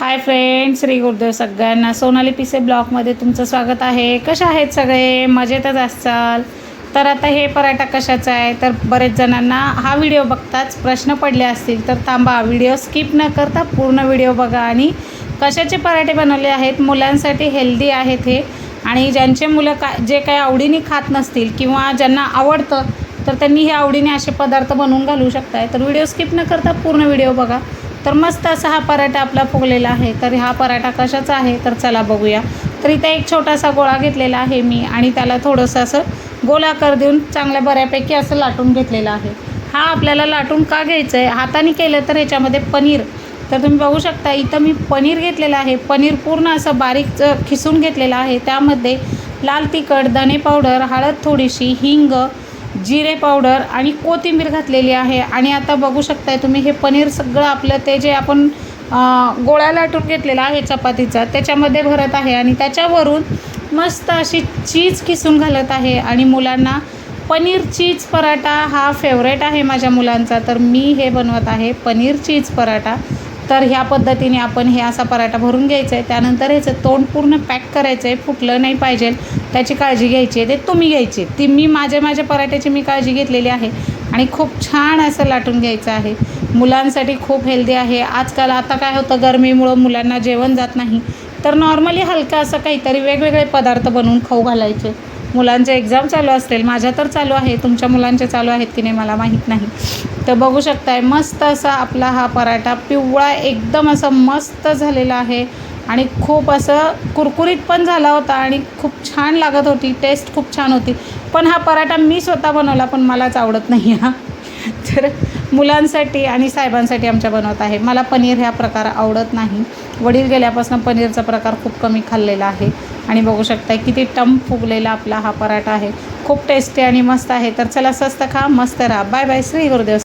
Hi friend Shri Gurudev सगळ्यांना सोनाली पिसे ब्लॉगमध्ये तुमचं स्वागत आहे. कशा आहेत सगळे? मजेतच असाल? तर आता हे पराठा कशाचा आहे? तर बरेच जणांना हा व्हिडिओ बघताच प्रश्न पडले असतील तर थांबा. व्हिडिओ स्किप न करता पूर्ण व्हिडिओ बघा. आणि कशाचे पराठे बनवले आहेत? मुलांसाठी हेल्दी आहेत हे. आणि ज्यांचे मुलं का जे काही आवडीने खात नसतील किंवा ज्यांना आवडतं तर त्यांनी हे आवडीने असे पदार्थ बनवून घालू शकताय. तर व्हिडिओ स्किप न करता पूर्ण व्हिडिओ बघा. तर मस्त असा हा पराठा आपला फुगलेला आहे. तर हा पराठा कशाचा आहे? तर चला बघूया. तर इथं एक छोटासा गोळा घेतलेला आहे मी आणि त्याला थोडंसं असं गोलाकार देऊन चांगल्या बऱ्यापैकी असं लाटून घेतलेलं आहे. हा आपल्याला लाटून का घ्यायचं आहे हाताने केलं तर ह्याच्यामध्ये पनीर. तर तुम्ही बघू शकता इथं मी पनीर घेतलेलं आहे. पनीर पूर्ण असं बारीक खिसून घेतलेलं आहे. त्यामध्ये लाल तिखट धने पावडर हळद थोडीशी हिंग जिरे पावडर आणि कोथिंबीर घातलेली आहे. आणि आता बघू शकताय तुम्ही हे पनीर सगळं आपलं ते जे आपण गोळ्या गोळा लाटून घेतलेला आहे चपातीचा त्याच्यामध्ये भरत आहे. आणि त्याच्यावरून मस्त अशी चीज किसून घालत आहे. आणि मुलांना पनीर चीज पराठा हा फेवरेट आहे माझ्या मुलांचा. तर मी हे बनवत आहे पनीर चीज पराठा. तर ह्या पद्धतीने आपण हे असा पराठा भरून घ्यायचा आहे. त्यानंतर ह्याचं तोंड पूर्ण पॅक करायचं आहे. फुटलं नाही पाहिजे. त्याची काळजी घ्यायची आहे. ते तुम्ही घ्यायची. ती मी माझ्या माझ्या पराठ्याची मी काळजी घेतलेली आहे. आणि खूप छान असं लाटून घ्यायचं आहे. मुलांसाठी खूप हेल्दी आहे. आजकाल आता काय होतं गरमीमुळं मुलांना जेवण जात नाही. तर नॉर्मली हलकं असं काहीतरी वेगवेगळे पदार्थ बनवून खाऊ घालायचे. मुलांचे एक्झाम चालू असतील माझ्या तर चालू आहे तुमच्या मुलांचे चालू आहेत की नाही मला माहीत नाही. तर बघू शकताय मस्त असा आपला हा पराठा पिवळा एकदम असं मस्त झालेला आहे. आणि खूप असं कुरकुरीत पण झाला होता आणि खूप छान लागत होती टेस्ट खूप छान होती. पण हा पराठा मी स्वतः बनवला पण मलाच आवडत नाही हा. तर मुलांसाठी आणि साहेबांसाठी आमच्या बनवत आहे. मला पनीर ह्या प्रकार आवडत नाही. वडील गेल्यापासून पनीरचा प्रकार खूप कमी खाल्लेला आहे. आणि बघू शकता किती टम फुगलेला आपला हा पराठा आहे. खूप टेस्टी आणि मस्त आहे. तर चला स्वस्त खा मस्त राहा. Bye bye Shri Gurudev.